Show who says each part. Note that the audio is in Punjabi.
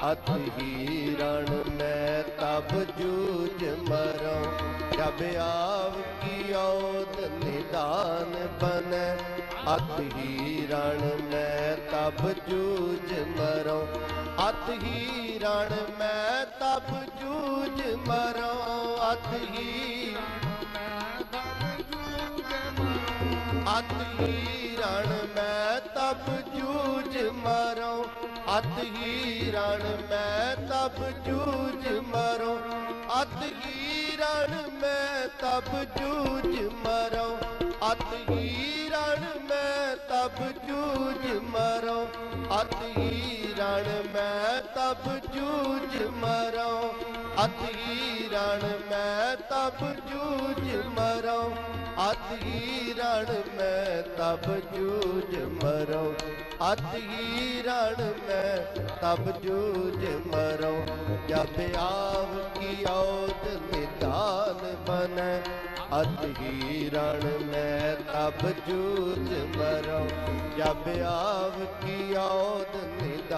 Speaker 1: ਅਤ ਹੀ ਰਣ ਮੈਂ ਤਬ ਜੂਝ ਮਰਉ ਜਬ ਆਵ ਕੀ ਔਦ ਨਿਦਾਨ ਬਨੈ। ਅਤ ਹੀ ਰਣ ਮੈਂ ਤਬ ਜੂਝ ਮਰਉ ਅਤ ਹੀ ਰਣ ਮੈਂ ਤਬ ਜੂਝ ਮਰਉ ਅਤ ਹੀ ਅਤ ਹੀ ਰਣ ਮੈਂ ਤਬ ਜੂਝ ਮਰ। ਅਤ ਹੀ ਰਣ ਮੈਂ ਤਬ ਜੂਝ ਮਰਉ। ਅਤ ਹੀ ਰਣ ਮੈਂ ਤਬ ਜੂਝ ਮਰਉ। ਅਤ ਹੀ ਰਣ ਮੈਂ ਤਬ ਜੂਝ ਮਰਉ। ਅਤ ਹੀ ਰਣ ਮੈਂ ਤਬ ਜੂਝ ਮਰਉ। ਅਤ ਹੀ ਰਣ ਮੈਂ ਤਬ ਜੂਝ ਮਰਉ। ਅਤ ਹੀ ਰਣ ਮੈਂ ਤਬ ਜੂਝ ਮਰਉ ਅਤ ਹੀ ਰਣ ਮੈਂ ਤਬ ਜੂਝ ਮਰਉ ਜਬ ਆਵ ਕੀ ਔਦ ਨਿਦਾਨ ਬਨੈ ਅਤ ਰਣ ਮੈਂ ਤਬ ਜੂਝ ਮਰਉ ਜਬ ਆਵ ਕੀ ਔਦ ਨਿਦਾਨ